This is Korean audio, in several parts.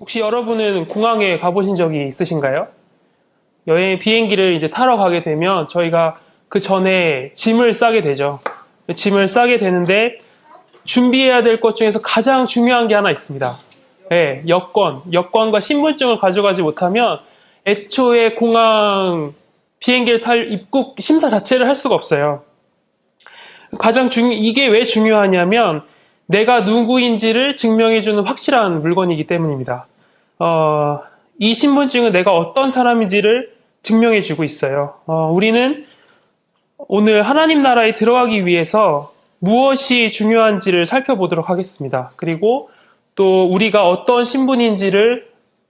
혹시 여러분은 공항에 가보신 적이 있으신가요? 여행 비행기를 이제 타러 가게 되면 저희가 그 전에 짐을 싸게 되죠. 짐을 싸게 되는데 준비해야 될 것 중에서 가장 중요한 게 하나 있습니다. 네, 여권, 여권과 신분증을 가져가지 못하면 애초에 공항 비행기를 탈 입국 심사 자체를 할 수가 없어요. 가장 중 이게 왜 중요하냐면 내가 누구인지를 증명해주는 확실한 물건이기 때문입니다. 어, 이 신분증은 내가 어떤 사람인지를 증명해 주고 있어요. 어, 우리는 오늘 하나님 나라에 들어가기 위해서 무엇이 중요한지를 살펴보도록 하겠습니다. 그리고 또 우리가 어떤 신분인지를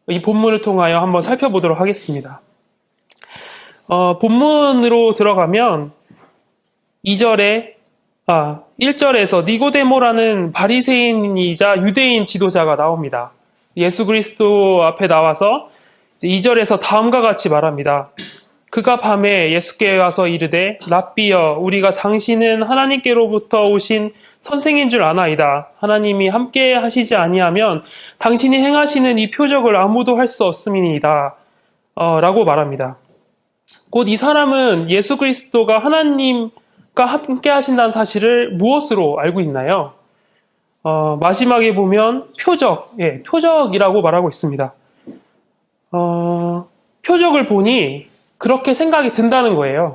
이 본문을 통하여 한번 살펴보도록 하겠습니다. 어, 본문으로 들어가면 2절에 아, 1절에서 니고데모라는 바리새인이자 유대인 지도자가 나옵니다. 예수 그리스도 앞에 나와서 2절에서 다음과 같이 말합니다. 그가 밤에 예수께 와서 이르되 랍비여 우리가 당신은 하나님께로부터 오신 선생인 줄 아나이다. 하나님이 함께 하시지 아니하면 당신이 행하시는 이 표적을 아무도 할 수 없음이니이다. 어, 라고 말합니다. 곧 이 사람은 예수 그리스도가 하나님과 함께 하신다는 사실을 무엇으로 알고 있나요? 어, 마지막에 보면 표적, 예, 표적이라고 말하고 있습니다. 어, 표적을 보니 그렇게 생각이 든다는 거예요.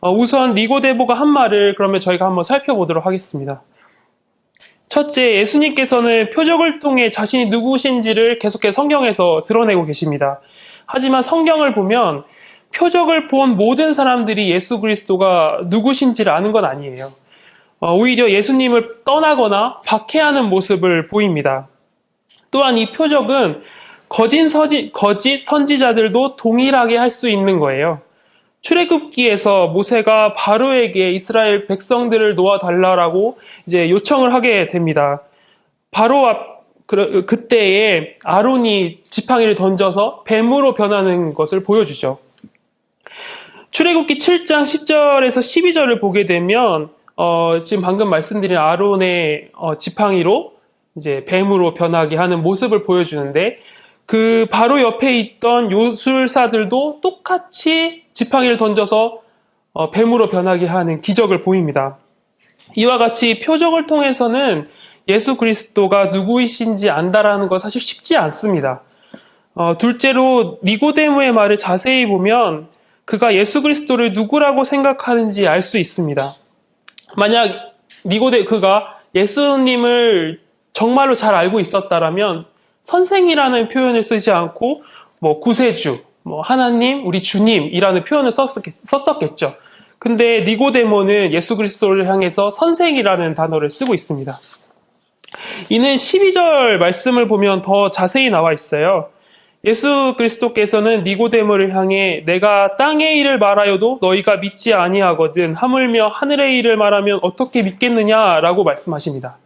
어, 우선 니고데보가 한 말을 그러면 저희가 한번 살펴보도록 하겠습니다. 첫째, 예수님께서는 표적을 통해 자신이 누구신지를 계속해서 성경에서 드러내고 계십니다. 하지만 성경을 보면 표적을 본 모든 사람들이 예수 그리스도가 누구신지를 아는 건 아니에요. 어, 오히려 예수님을 떠나거나 박해하는 모습을 보입니다. 또한 이 표적은 거짓, 서지, 거짓 선지자들도 동일하게 할 수 있는 거예요. 출애굽기에서 모세가 바로에게 이스라엘 백성들을 놓아달라라고 이제 요청을 하게 됩니다. 바로 앞 그, 그때에 아론이 지팡이를 던져서 뱀으로 변하는 것을 보여주죠. 출애굽기 7장 10절에서 12절을 보게 되면 어, 지금 방금 말씀드린 아론의 어, 지팡이로 이제 뱀으로 변하게 하는 모습을 보여주는데 그 바로 옆에 있던 요술사들도 똑같이 지팡이를 던져서 어, 뱀으로 변하게 하는 기적을 보입니다. 이와 같이 표적을 통해서는 예수 그리스도가 누구이신지 안다라는 것 사실 쉽지 않습니다. 어, 둘째로 니고데모의 말을 자세히 보면 그가 예수 그리스도를 누구라고 생각하는지 알 수 있습니다. 만약 니고데 그가 예수님을 정말로 잘 알고 있었다라면 선생이라는 표현을 쓰지 않고 뭐 구세주, 뭐 하나님, 우리 주님이라는 표현을 썼었겠, 죠 근데 니고데모는 예수 그리스도를 향해서 선생이라는 단어를 쓰고 있습니다. 이는 12절 말씀을 보면 더 자세히 나와 있어요. 예수 그리스도께서는 니고데모를 향해 내가 땅의 일을 말하여도 너희가 믿지 아니하거든 하물며 하늘의 일을 말하면 어떻게 믿겠느냐라고 말씀하십니다.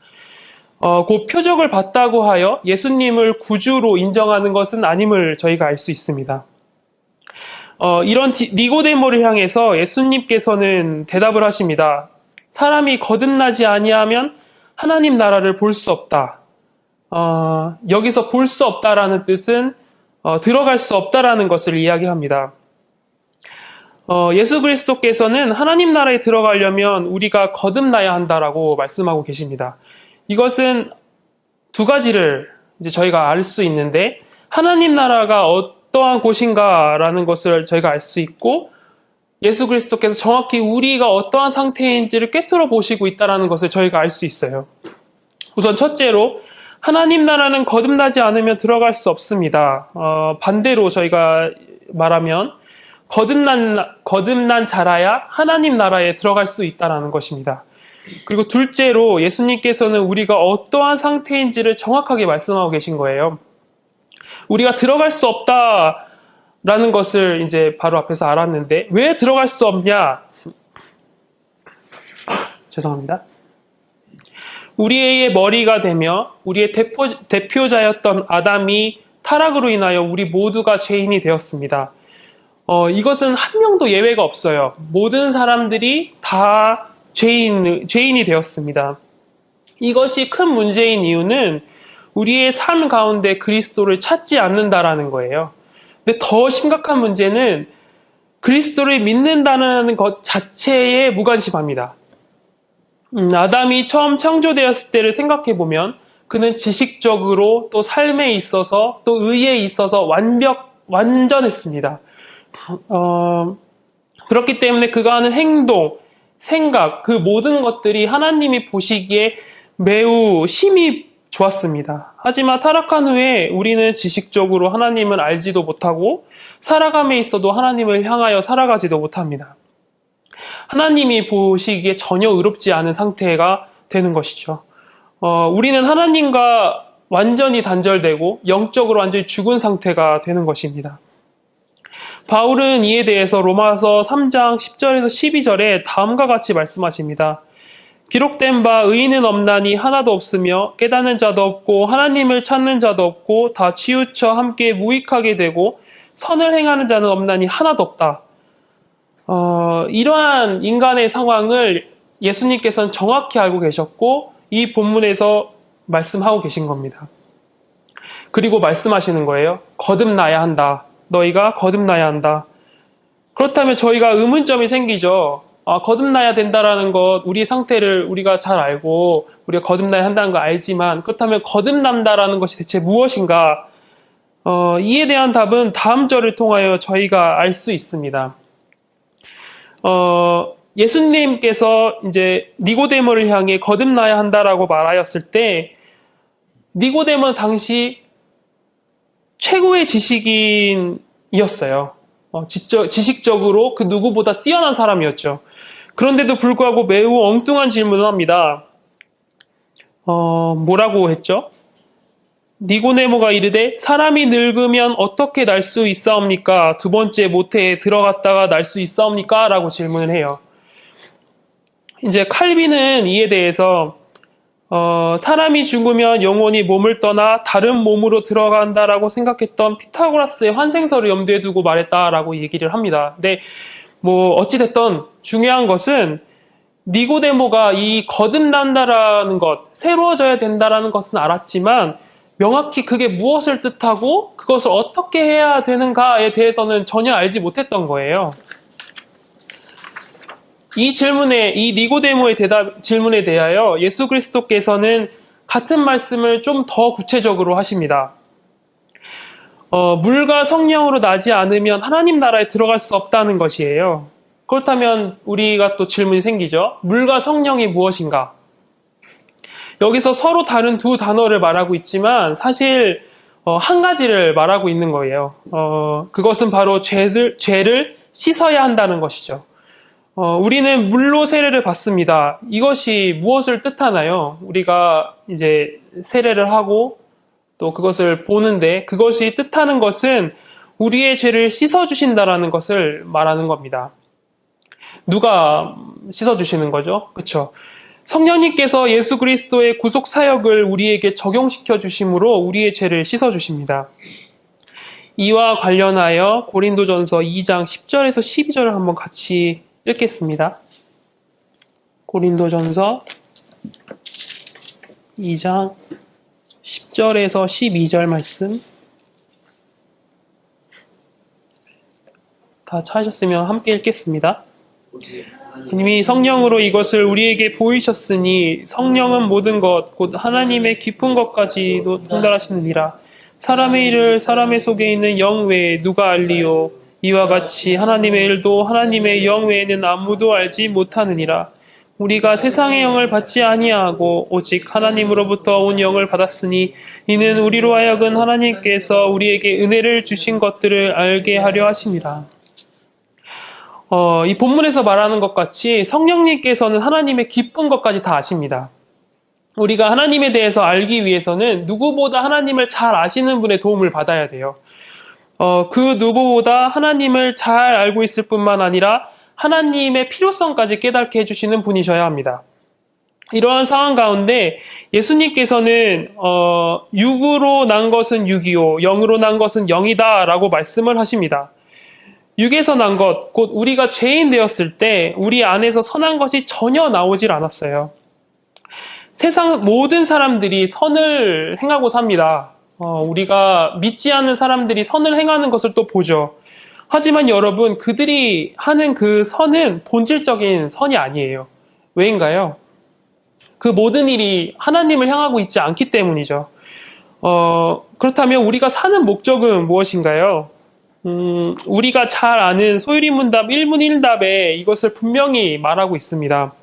어, 그 표적을 봤다고 하여 예수님을 구주로 인정하는 것은 아님을 저희가 알 수 있습니다. 어, 이런 니고데모를 향해서 예수님께서는 대답을 하십니다. 사람이 거듭나지 아니하면 하나님 나라를 볼 수 없다. 어, 여기서 볼 수 없다라는 뜻은 어, 들어갈 수 없다라는 것을 이야기합니다. 어, 예수 그리스도께서는 하나님 나라에 들어가려면 우리가 거듭나야 한다라고 말씀하고 계십니다. 이것은 두 가지를 이제 저희가 알 수 있는데 하나님 나라가 어떠한 곳인가라는 것을 저희가 알 수 있고 예수 그리스도께서 정확히 우리가 어떠한 상태인지를 꿰뚫어 보시고 있다는 것을 저희가 알 수 있어요. 우선 첫째로 하나님 나라는 거듭나지 않으면 들어갈 수 없습니다. 어, 반대로 저희가 말하면 거듭난 거듭난 자라야 하나님 나라에 들어갈 수 있다라는 것입니다. 그리고 둘째로 예수님께서는 우리가 어떠한 상태인지를 정확하게 말씀하고 계신 거예요. 우리가 들어갈 수 없다라는 것을 이제 바로 앞에서 알았는데 왜 들어갈 수 없냐? 죄송합니다. 우리의 머리가 되며 우리의 대표, 대표자였던 아담이 타락으로 인하여 우리 모두가 죄인이 되었습니다. 어, 이것은 한 명도 예외가 없어요. 모든 사람들이 다 죄인, 죄인이 되었습니다. 이것이 큰 문제인 이유는 우리의 삶 가운데 그리스도를 찾지 않는다라는 거예요. 근데 더 심각한 문제는 그리스도를 믿는다는 것 자체에 무관심합니다. 음, 아담이 처음 창조되었을 때를 생각해 보면 그는 지식적으로 또 삶에 있어서 또 의에 있어서 완벽 완전했습니다. 어, 그렇기 때문에 그가 하는 행동, 생각, 그 모든 것들이 하나님이 보시기에 매우 심히 좋았습니다. 하지만 타락한 후에 우리는 지식적으로 하나님을 알지도 못하고 살아감에 있어도 하나님을 향하여 살아가지도 못합니다. 하나님이 보시기에 전혀 의롭지 않은 상태가 되는 것이죠. 어, 우리는 하나님과 완전히 단절되고 영적으로 완전히 죽은 상태가 되는 것입니다. 바울은 이에 대해서 로마서 3장 10절에서 12절에 다음과 같이 말씀하십니다. 기록된 바 의인은 없나니 하나도 없으며 깨닫는 자도 없고 하나님을 찾는 자도 없고 다 치우쳐 함께 무익하게 되고 선을 행하는 자는 없나니 하나도 없다. 어, 이러한 인간의 상황을 예수님께서는 정확히 알고 계셨고 이 본문에서 말씀하고 계신 겁니다. 그리고 말씀하시는 거예요. 거듭나야 한다. 너희가 거듭나야 한다. 그렇다면 저희가 의문점이 생기죠. 아, 거듭나야 된다라는 것, 우리의 상태를 우리가 잘 알고, 우리가 거듭나야 한다는 거 알지만, 그렇다면 거듭난다라는 것이 대체 무엇인가? 어, 이에 대한 답은 다음 절을 통하여 저희가 알 수 있습니다. 어, 예수님께서 이제 니고데모를 향해 거듭나야 한다라고 말하였을 때, 니고데모는 당시 최고의 지식인이었어요. 어, 지적, 지식적으로 그 누구보다 뛰어난 사람이었죠. 그런데도 불구하고 매우 엉뚱한 질문을 합니다. 어, 뭐라고 했죠? 니고네모가 이르되 사람이 늙으면 어떻게 날 수 있사옵니까? 두 번째 모태에 들어갔다가 날 수 있사옵니까? 라고 질문을 해요. 이제 칼빈은 이에 대해서 어, 사람이 죽으면 영혼이 몸을 떠나 다른 몸으로 들어간다라고 생각했던 피타고라스의 환생설을 염두에 두고 말했다라고 얘기를 합니다. 근데 뭐 어찌됐던 중요한 것은 니고데모가 이 거듭난다라는 것, 새로워져야 된다라는 것은 알았지만 명확히 그게 무엇을 뜻하고 그것을 어떻게 해야 되는가에 대해서는 전혀 알지 못했던 거예요. 이 질문에 이 니고데모의 대답 질문에 대하여 예수 그리스도께서는 같은 말씀을 좀 더 구체적으로 하십니다. 어, 물과 성령으로 나지 않으면 하나님 나라에 들어갈 수 없다는 것이에요. 그렇다면 우리가 또 질문이 생기죠. 물과 성령이 무엇인가? 여기서 서로 다른 두 단어를 말하고 있지만 사실 어, 한 가지를 말하고 있는 거예요. 어, 그것은 바로 죄를, 죄를 씻어야 한다는 것이죠. 어, 우리는 물로 세례를 받습니다. 이것이 무엇을 뜻하나요? 우리가 이제 세례를 하고 또 그것을 보는데 그것이 뜻하는 것은 우리의 죄를 씻어주신다라는 것을 말하는 겁니다. 누가 씻어주시는 거죠? 그쵸? 성령님께서 예수 그리스도의 구속 사역을 우리에게 적용시켜 주심으로 우리의 죄를 씻어 주십니다. 이와 관련하여 고린도전서 2장 10절에서 12절을 한번 같이 읽겠습니다. 고린도전서 2장 10절에서 12절 말씀 다 찾으셨으면 함께 읽겠습니다. 이미 성령으로 이것을 우리에게 보이셨으니 성령은 모든 것, 곧 하나님의 깊은 것까지도 통달하시느니라. 사람의 일을 사람의 속에 있는 영 외에 누가 알리요? 이와 같이 하나님의 일도 하나님의 영 외에는 아무도 알지 못하느니라. 우리가 세상의 영을 받지 아니하고 오직 하나님으로부터 온 영을 받았으니 이는 우리로 하여금 하나님께서 우리에게 은혜를 주신 것들을 알게 하려 하심이라. 어, 이 본문에서 말하는 것 같이 성령님께서는 하나님의 기쁜 것까지 다 아십니다. 우리가 하나님에 대해서 알기 위해서는 누구보다 하나님을 잘 아시는 분의 도움을 받아야 돼요. 어, 그 누구보다 하나님을 잘 알고 있을 뿐만 아니라 하나님의 필요성까지 깨닫게 해주시는 분이셔야 합니다. 이러한 상황 가운데 예수님께서는 어, 육으로 난 것은 육이요, 영으로 난 것은 영이다라고 말씀을 하십니다. 육에서 난 것, 곧 우리가 죄인 되었을 때 우리 안에서 선한 것이 전혀 나오질 않았어요. 세상 모든 사람들이 선을 행하고 삽니다. 어, 우리가 믿지 않는 사람들이 선을 행하는 것을 또 보죠. 하지만 여러분, 그들이 하는 그 선은 본질적인 선이 아니에요. 왜인가요? 그 모든 일이 하나님을 향하고 있지 않기 때문이죠. 어, 그렇다면 우리가 사는 목적은 무엇인가요? 음, 우리가 잘 아는 소유리 문답 1문 1답에 이것을 분명히 말하고 있습니다.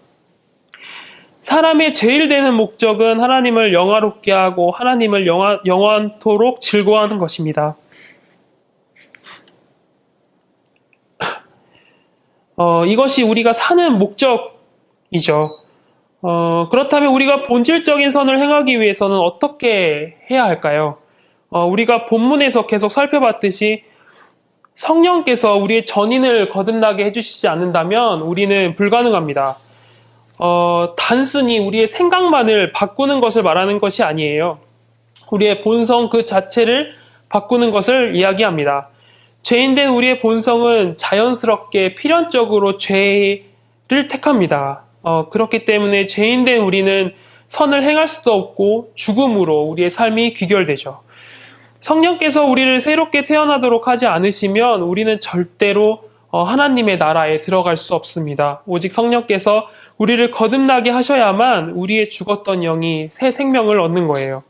사람의 제일 되는 목적은 하나님을 영화롭게 하고 하나님을 영화, 영원토록 즐거워하는 것입니다. 어, 이것이 우리가 사는 목적이죠. 어, 그렇다면 우리가 본질적인 선을 행하기 위해서는 어떻게 해야 할까요? 어, 우리가 본문에서 계속 살펴봤듯이 성령께서 우리의 전인을 거듭나게 해주시지 않는다면 우리는 불가능합니다. 어, 단순히 우리의 생각만을 바꾸는 것을 말하는 것이 아니에요. 우리의 본성 그 자체를 바꾸는 것을 이야기합니다. 죄인된 우리의 본성은 자연스럽게 필연적으로 죄를 택합니다. 어, 그렇기 때문에 죄인된 우리는 선을 행할 수도 없고 죽음으로 우리의 삶이 귀결되죠. 성령께서 우리를 새롭게 태어나도록 하지 않으시면 우리는 절대로 어, 하나님의 나라에 들어갈 수 없습니다. 오직 성령께서 우리를 거듭나게 하셔야만 우리의 죽었던 영이 새 생명을 얻는 거예요.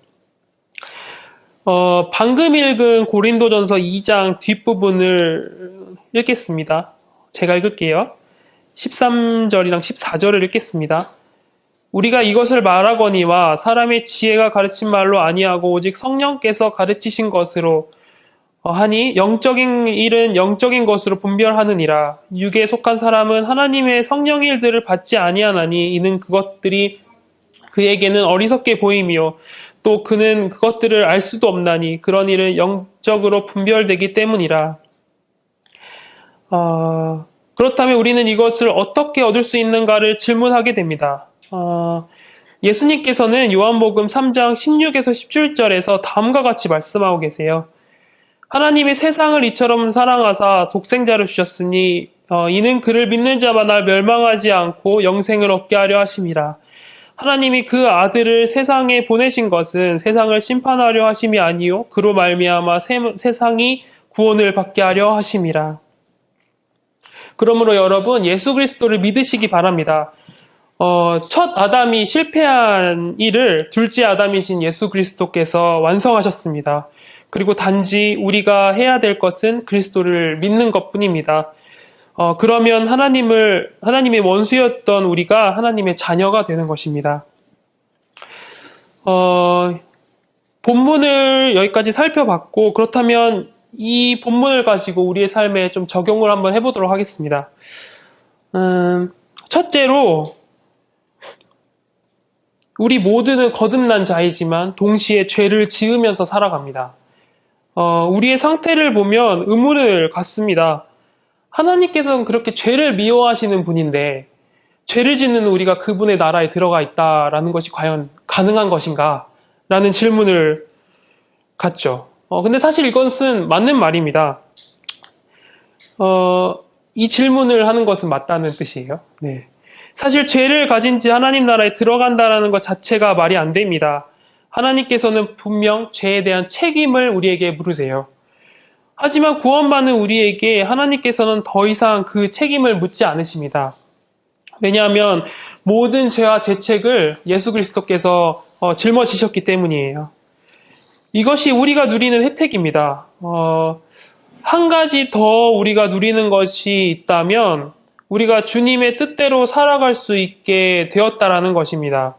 어, 방금 읽은 고린도전서 2장 뒷부분을 읽겠습니다. 제가 읽을게요. 13절이랑 14절을 읽겠습니다. 우리가 이것을 말하거니와 사람의 지혜가 가르친 말로 아니하고 오직 성령께서 가르치신 것으로 어, 하니 영적인 일은 영적인 것으로 분별하느니라. 육에 속한 사람은 하나님의 성령 일들을 받지 아니하나니 이는 그것들이 그에게는 어리석게 보임이요. 또 그는 그것들을 알 수도 없나니 그런 일은 영적으로 분별되기 때문이라. 어, 그렇다면 우리는 이것을 어떻게 얻을 수 있는가를 질문하게 됩니다. 어, 예수님께서는 요한복음 3장 16에서 17절에서 다음과 같이 말씀하고 계세요. 하나님이 세상을 이처럼 사랑하사 독생자를 주셨으니 어, 이는 그를 믿는 자마다 멸망하지 않고 영생을 얻게 하려 하심이라. 하나님이 그 아들을 세상에 보내신 것은 세상을 심판하려 하심이 아니요 그로 말미암아 세, 세상이 구원을 받게 하려 하심이라. 그러므로 여러분 예수 그리스도를 믿으시기 바랍니다. 어, 첫 아담이 실패한 일을 둘째 아담이신 예수 그리스도께서 완성하셨습니다. 그리고 단지 우리가 해야 될 것은 그리스도를 믿는 것 뿐입니다. 어, 그러면 하나님을, 하나님의 원수였던 우리가 하나님의 자녀가 되는 것입니다. 어, 본문을 여기까지 살펴봤고, 그렇다면 이 본문을 가지고 우리의 삶에 좀 적용을 한번 해보도록 하겠습니다. 음, 첫째로, 우리 모두는 거듭난 자이지만 동시에 죄를 지으면서 살아갑니다. 어, 우리의 상태를 보면 의문을 갖습니다. 하나님께서는 그렇게 죄를 미워하시는 분인데 죄를 짓는 우리가 그분의 나라에 들어가 있다라는 것이 과연 가능한 것인가? 라는 질문을 갖죠. 어, 근데 사실 이것은 맞는 말입니다. 어, 이 질문을 하는 것은 맞다는 뜻이에요. 네. 사실 죄를 가진 지 하나님 나라에 들어간다라는 것 자체가 말이 안 됩니다. 하나님께서는 분명 죄에 대한 책임을 우리에게 물으세요. 하지만 구원받는 우리에게 하나님께서는 더 이상 그 책임을 묻지 않으십니다. 왜냐하면 모든 죄와 죄책을 예수 그리스도께서 어, 짊어지셨기 때문이에요. 이것이 우리가 누리는 혜택입니다. 어, 한 가지 더 우리가 누리는 것이 있다면 우리가 주님의 뜻대로 살아갈 수 있게 되었다라는 것입니다.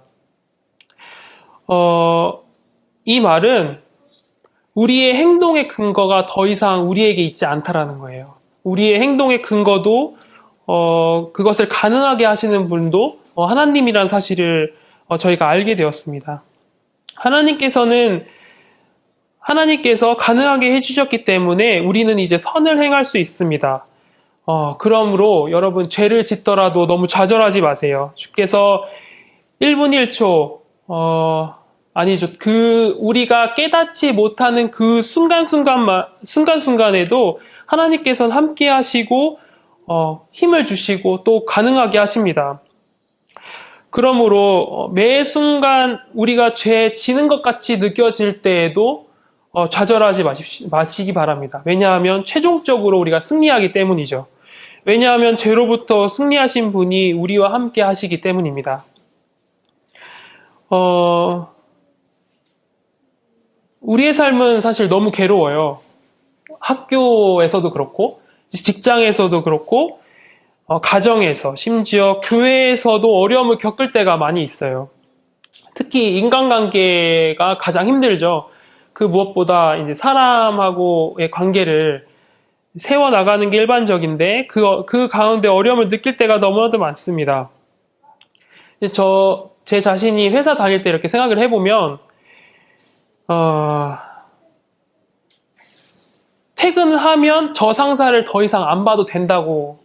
어, 이 말은 우리의 행동의 근거가 더 이상 우리에게 있지 않다라는 거예요. 우리의 행동의 근거도 어, 그것을 가능하게 하시는 분도 어, 하나님이란 사실을 어, 저희가 알게 되었습니다. 하나님께서는 하나님께서 가능하게 해주셨기 때문에 우리는 이제 선을 행할 수 있습니다. 어, 그러므로 여러분 죄를 짓더라도 너무 좌절하지 마세요. 주께서 1분 1초, 어, 아니죠. 그, 우리가 깨닫지 못하는 그 순간순간만, 순간순간에도 하나님께서는 함께 하시고, 어, 힘을 주시고 또 가능하게 하십니다. 그러므로 어, 매 순간 우리가 죄 지는 것 같이 느껴질 때에도 어, 좌절하지 마십시, 마시기 바랍니다. 왜냐하면 최종적으로 우리가 승리하기 때문이죠. 왜냐하면 죄로부터 승리하신 분이 우리와 함께 하시기 때문입니다. 어, 우리의 삶은 사실 너무 괴로워요. 학교에서도 그렇고, 직장에서도 그렇고, 어, 가정에서, 심지어 교회에서도 어려움을 겪을 때가 많이 있어요. 특히 인간관계가 가장 힘들죠. 그 무엇보다 이제 사람하고의 관계를 세워나가는 게 일반적인데, 그, 그 가운데 어려움을 느낄 때가 너무나도 많습니다. 저, 제 자신이 회사 다닐 때 이렇게 생각을 해보면, 어, 퇴근을 하면 저 상사를 더 이상 안 봐도 된다고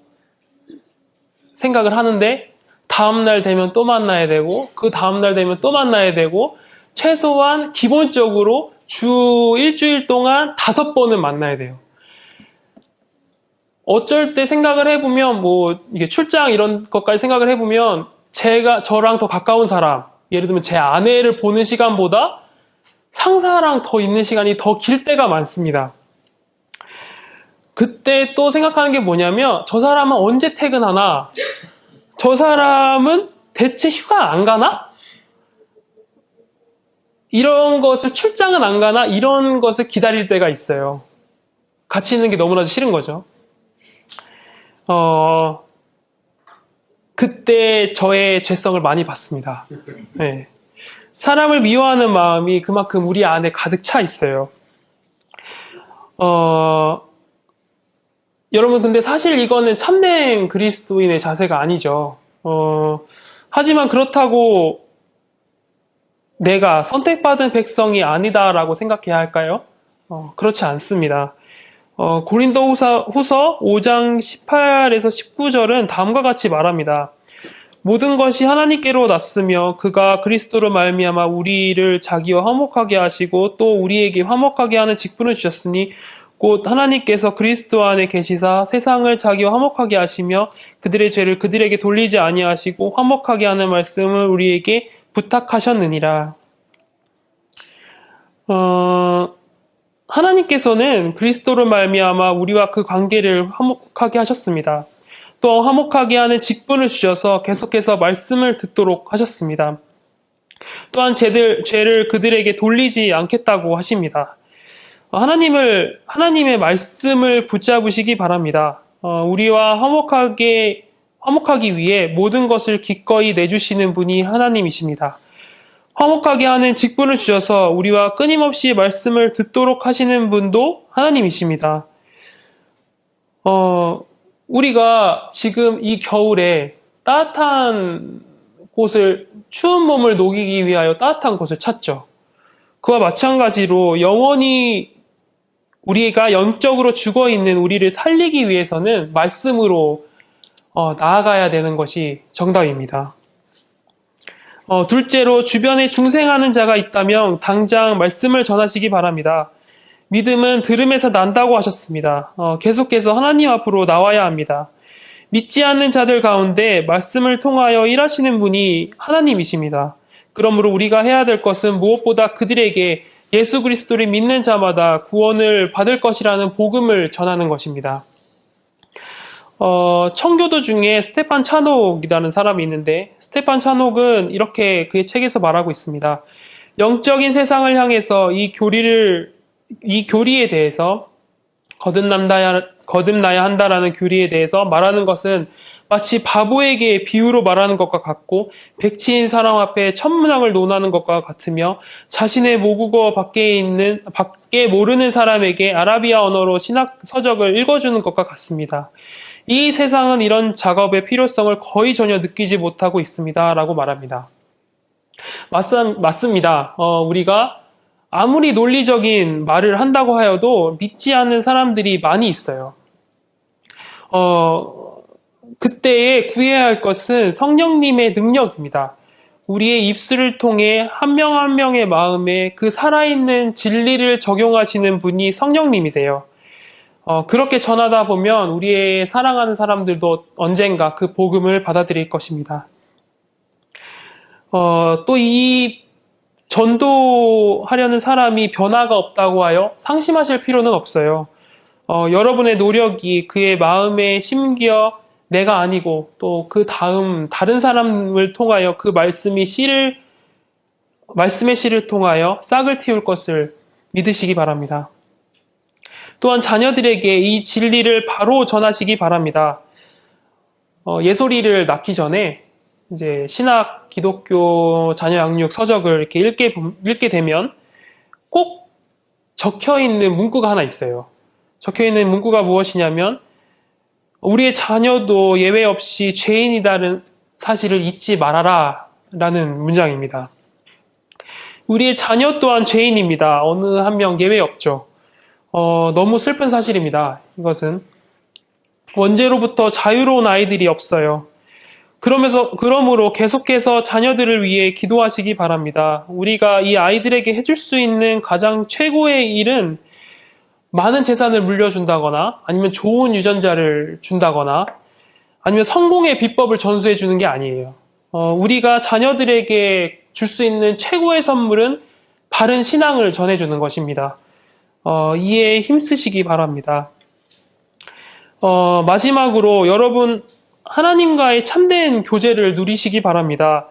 생각을 하는데 다음날 되면 또 만나야 되고 그 다음날 되면 또 만나야 되고 최소한 기본적으로 주 일주일 동안 다섯 번은 만나야 돼요. 어쩔 때 생각을 해보면 뭐 이게 출장 이런 것까지 생각을 해보면 제가 저랑 더 가까운 사람 예를 들면 제 아내를 보는 시간보다 상사랑 더 있는 시간이 더 길 때가 많습니다. 그때 또 생각하는 게 뭐냐면 저 사람은 언제 퇴근하나? 저 사람은 대체 휴가 안 가나? 이런 것을 출장은 안 가나? 이런 것을 기다릴 때가 있어요. 같이 있는 게 너무나도 싫은 거죠. 어, 그때 저의 죄성을 많이 봤습니다. 네. 사람을 미워하는 마음이 그만큼 우리 안에 가득 차 있어요. 어, 여러분, 근데 사실 이거는 참된 그리스도인의 자세가 아니죠. 어, 하지만 그렇다고 내가 선택받은 백성이 아니다라고 생각해야 할까요? 어, 그렇지 않습니다. 어, 고린도 후서, 후서 5장 18에서 19절은 다음과 같이 말합니다. 모든 것이 하나님께로 났으며 그가 그리스도로 말미암아 우리를 자기와 화목하게 하시고 또 우리에게 화목하게 하는 직분을 주셨으니 곧 하나님께서 그리스도 안에 계시사 세상을 자기와 화목하게 하시며 그들의 죄를 그들에게 돌리지 아니하시고 화목하게 하는 말씀을 우리에게 부탁하셨느니라. 어, 하나님께서는 그리스도로 말미암아 우리와 그 관계를 화목하게 하셨습니다. 또 화목하게 하는 직분을 주셔서 계속해서 말씀을 듣도록 하셨습니다. 또한 죄들, 죄를 그들에게 돌리지 않겠다고 하십니다. 하나님을, 하나님의 말씀을 붙잡으시기 바랍니다. 어, 우리와 화목하게, 화목하기 위해 모든 것을 기꺼이 내주시는 분이 하나님이십니다. 화목하게 하는 직분을 주셔서 우리와 끊임없이 말씀을 듣도록 하시는 분도 하나님이십니다. 어, 우리가 지금 이 겨울에 따뜻한 곳을, 추운 몸을 녹이기 위하여 따뜻한 곳을 찾죠. 그와 마찬가지로 영원히 우리가 영적으로 죽어 있는 우리를 살리기 위해서는 말씀으로 어, 나아가야 되는 것이 정답입니다. 어, 둘째로 주변에 중생하는 자가 있다면 당장 말씀을 전하시기 바랍니다. 믿음은 들음에서 난다고 하셨습니다. 어, 계속해서 하나님 앞으로 나와야 합니다. 믿지 않는 자들 가운데 말씀을 통하여 일하시는 분이 하나님이십니다. 그러므로 우리가 해야 될 것은 무엇보다 그들에게 예수 그리스도를 믿는 자마다 구원을 받을 것이라는 복음을 전하는 것입니다. 어, 청교도 중에 스테판 차녹이라는 사람이 있는데 스테판 차녹은 이렇게 그의 책에서 말하고 있습니다. 영적인 세상을 향해서 이 교리를 이 교리에 대해서 거듭남다야, 거듭나야 한다라는 교리에 대해서 말하는 것은 마치 바보에게 비유로 말하는 것과 같고 백치인 사람 앞에 천문학을 논하는 것과 같으며 자신의 모국어 밖에 있는 밖에 모르는 사람에게 아라비아 언어로 신학 서적을 읽어주는 것과 같습니다. 이 세상은 이런 작업의 필요성을 거의 전혀 느끼지 못하고 있습니다 라고 말합니다. 맞, 맞습니다. 어, 우리가 아무리 논리적인 말을 한다고 하여도 믿지 않는 사람들이 많이 있어요. 어, 그때에 구해야 할 것은 성령님의 능력입니다. 우리의 입술을 통해 한 명 한 명의 마음에 그 살아있는 진리를 적용하시는 분이 성령님이세요. 어, 그렇게 전하다 보면 우리의 사랑하는 사람들도 언젠가 그 복음을 받아들일 것입니다. 어, 또 이 전도하려는 사람이 변화가 없다고 하여 상심하실 필요는 없어요. 어, 여러분의 노력이 그의 마음에 심겨 내가 아니고 또 그 다음 다른 사람을 통하여 그 말씀이 씨를 말씀의 씨를 통하여 싹을 틔울 것을 믿으시기 바랍니다. 또한 자녀들에게 이 진리를 바로 전하시기 바랍니다. 어, 예솔이를 낳기 전에 이제 신학 기독교 자녀 양육 서적을 이렇게 읽게, 읽게 되면 꼭 적혀 있는 문구가 하나 있어요. 적혀 있는 문구가 무엇이냐면 우리의 자녀도 예외 없이 죄인이다는 사실을 잊지 말아라 라는 문장입니다. 우리의 자녀 또한 죄인입니다. 어느 한 명 예외 없죠. 어, 너무 슬픈 사실입니다. 이것은 원죄로부터 자유로운 아이들이 없어요. 그러면서 그러므로 계속해서 자녀들을 위해 기도하시기 바랍니다. 우리가 이 아이들에게 해줄 수 있는 가장 최고의 일은 많은 재산을 물려준다거나 아니면 좋은 유전자를 준다거나 아니면 성공의 비법을 전수해 주는 게 아니에요. 어, 우리가 자녀들에게 줄 수 있는 최고의 선물은 바른 신앙을 전해주는 것입니다. 어, 이에 힘쓰시기 바랍니다. 어, 마지막으로 여러분 하나님과의 참된 교제를 누리시기 바랍니다.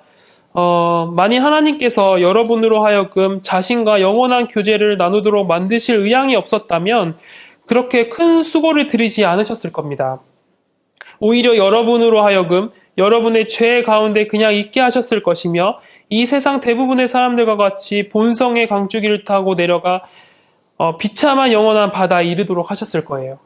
어, 만일 하나님께서 여러분으로 하여금 자신과 영원한 교제를 나누도록 만드실 의향이 없었다면 그렇게 큰 수고를 들이지 않으셨을 겁니다. 오히려 여러분으로 하여금 여러분의 죄 가운데 그냥 있게 하셨을 것이며 이 세상 대부분의 사람들과 같이 본성의 강주기를 타고 내려가 어, 비참한 영원한 바다에 이르도록 하셨을 거예요.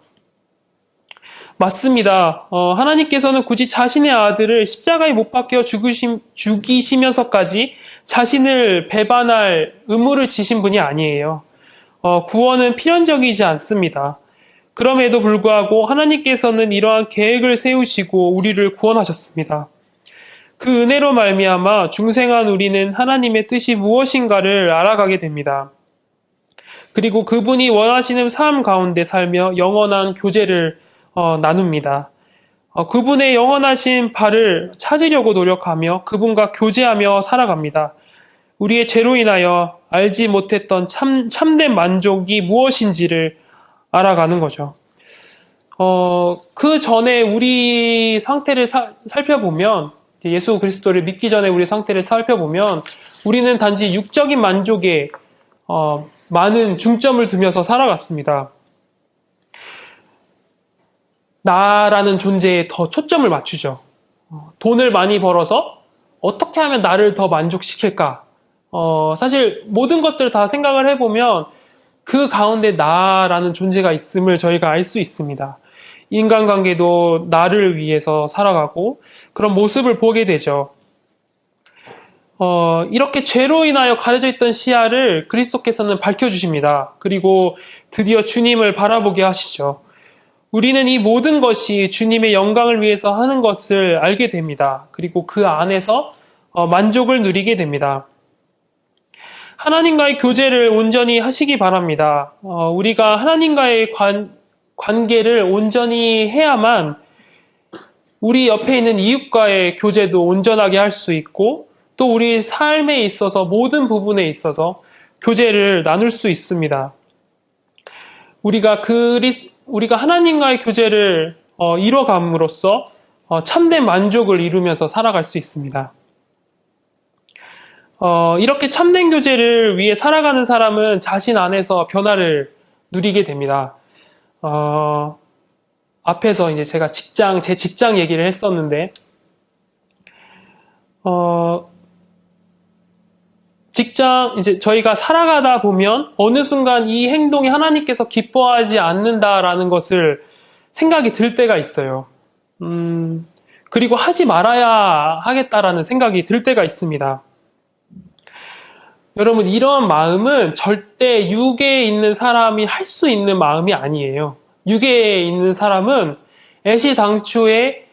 맞습니다. 어, 하나님께서는 굳이 자신의 아들을 십자가에 못 박혀 죽으심, 죽이시면서까지 자신을 배반할 의무를 지신 분이 아니에요. 어, 구원은 필연적이지 않습니다. 그럼에도 불구하고 하나님께서는 이러한 계획을 세우시고 우리를 구원하셨습니다. 그 은혜로 말미암아 중생한 우리는 하나님의 뜻이 무엇인가를 알아가게 됩니다. 그리고 그분이 원하시는 삶 가운데 살며 영원한 교제를 어, 나눕니다. 어, 그분의 영원하신 발을 찾으려고 노력하며 그분과 교제하며 살아갑니다. 우리의 죄로 인하여 알지 못했던 참, 참된 만족이 무엇인지를 알아가는 거죠. 어, 그 전에 우리 상태를 사, 살펴보면, 예수 그리스도를 믿기 전에 우리 상태를 살펴보면, 우리는 단지 육적인 만족에, 어, 많은 중점을 두면서 살아갔습니다. 나라는 존재에 더 초점을 맞추죠. 어, 돈을 많이 벌어서 어떻게 하면 나를 더 만족시킬까? 어, 사실 모든 것들을 다 생각을 해보면 그 가운데 나라는 존재가 있음을 저희가 알 수 있습니다. 인간관계도 나를 위해서 살아가고 그런 모습을 보게 되죠. 어, 이렇게 죄로 인하여 가려져 있던 시야를 그리스도께서는 밝혀주십니다. 그리고 드디어 주님을 바라보게 하시죠. 우리는 이 모든 것이 주님의 영광을 위해서 하는 것을 알게 됩니다. 그리고 그 안에서 어, 만족을 누리게 됩니다. 하나님과의 교제를 온전히 하시기 바랍니다. 어, 우리가 하나님과의 관, 관계를 온전히 해야만 우리 옆에 있는 이웃과의 교제도 온전하게 할 수 있고 또 우리 삶에 있어서 모든 부분에 있어서 교제를 나눌 수 있습니다. 우리가 그리 우리가 하나님과의 교제를 어, 이뤄감으로써 어, 참된 만족을 이루면서 살아갈 수 있습니다. 어, 이렇게 참된 교제를 위해 살아가는 사람은 자신 안에서 변화를 누리게 됩니다. 어, 앞에서 이제 제가 직장, 제 직장 얘기를 했었는데, 어, 직장, 이제 저희가 살아가다 보면 어느 순간 이 행동이 하나님께서 기뻐하지 않는다라는 것을 생각이 들 때가 있어요. 음, 그리고 하지 말아야 하겠다라는 생각이 들 때가 있습니다. 여러분, 이런 마음은 절대 육에 있는 사람이 할 수 있는 마음이 아니에요. 육에 있는 사람은 애시당초에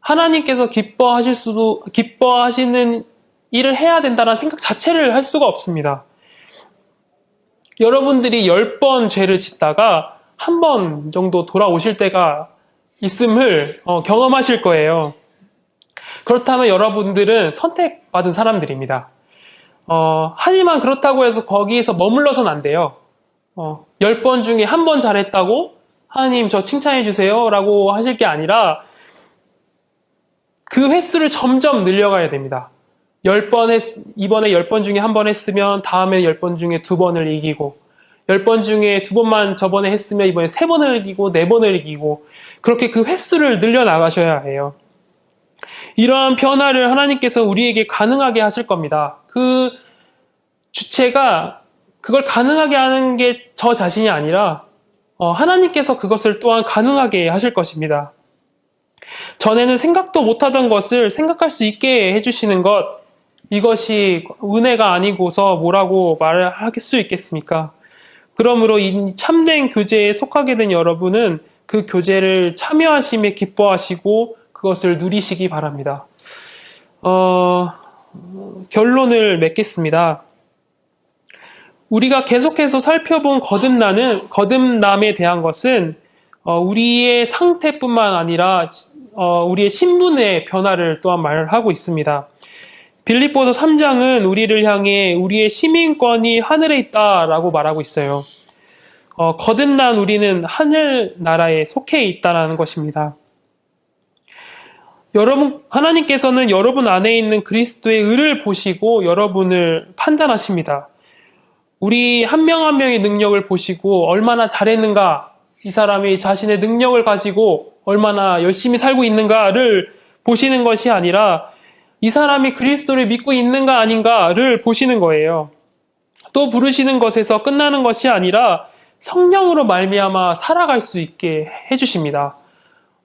하나님께서 기뻐하실 수도, 기뻐하시는 일을 해야 된다는 생각 자체를 할 수가 없습니다. 여러분들이 10번 죄를 짓다가 한 번 정도 돌아오실 때가 있음을 어, 경험하실 거예요. 그렇다면 여러분들은 선택 받은 사람들입니다. 어, 하지만 그렇다고 해서 거기에서 머물러선 안 돼요. 어, 10번 중에 한 번 잘했다고 하나님 저 칭찬해 주세요 라고 하실 게 아니라 그 횟수를 점점 늘려가야 됩니다. 10번 했, 이번에 10번 중에 한 번 했으면 다음에 10번 중에 두 번을 이기고 10번 중에 두 번만 저번에 했으면 이번에 세 번을 이기고 네 번을 이기고 그렇게 그 횟수를 늘려 나가셔야 해요. 이러한 변화를 하나님께서 우리에게 가능하게 하실 겁니다. 그 주체가 그걸 가능하게 하는 게 저 자신이 아니라 어, 하나님께서 그것을 또한 가능하게 하실 것입니다. 전에는 생각도 못하던 것을 생각할 수 있게 해주시는 것, 이것이 은혜가 아니고서 뭐라고 말을 할 수 있겠습니까? 그러므로 이 참된 교제에 속하게 된 여러분은 그 교제를 참여하심에 기뻐하시고 그것을 누리시기 바랍니다. 어, 결론을 맺겠습니다. 우리가 계속해서 살펴본 거듭나는 거듭남에 대한 것은 어, 우리의 상태뿐만 아니라 어, 우리의 신분의 변화를 또한 말하고 있습니다. 빌립보서 3장은 우리를 향해 우리의 시민권이 하늘에 있다라고 말하고 있어요. 어, 거듭난 우리는 하늘 나라에 속해 있다라는 것입니다. 여러분 하나님께서는 여러분 안에 있는 그리스도의 의를 보시고 여러분을 판단하십니다. 우리 한 명 한 명의 능력을 보시고 얼마나 잘했는가, 이 사람이 자신의 능력을 가지고 얼마나 열심히 살고 있는가를 보시는 것이 아니라 이 사람이 그리스도를 믿고 있는가 아닌가를 보시는 거예요. 또 부르시는 것에서 끝나는 것이 아니라 성령으로 말미암아 살아갈 수 있게 해주십니다.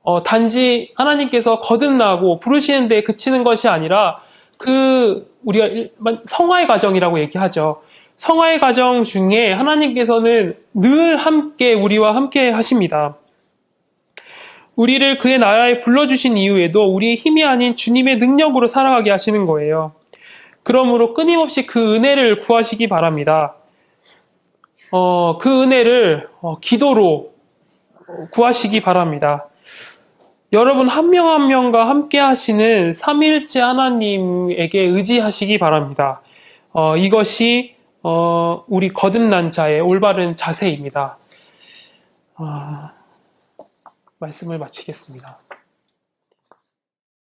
어, 단지 하나님께서 거듭나고 부르시는 데 그치는 것이 아니라 그 우리가 일반 성화의 과정이라고 얘기하죠. 성화의 과정 중에 하나님께서는 늘 함께 우리와 함께 하십니다. 우리를 그의 나라에 불러주신 이후에도 우리의 힘이 아닌 주님의 능력으로 살아가게 하시는 거예요. 그러므로 끊임없이 그 은혜를 구하시기 바랍니다. 어, 그 은혜를 어, 기도로 구하시기 바랍니다. 여러분 한 명 한 명과 함께 하시는 삼일째 하나님에게 의지하시기 바랍니다. 어, 이것이 어, 우리 거듭난 자의 올바른 자세입니다. 아, 말씀을 마치겠습니다.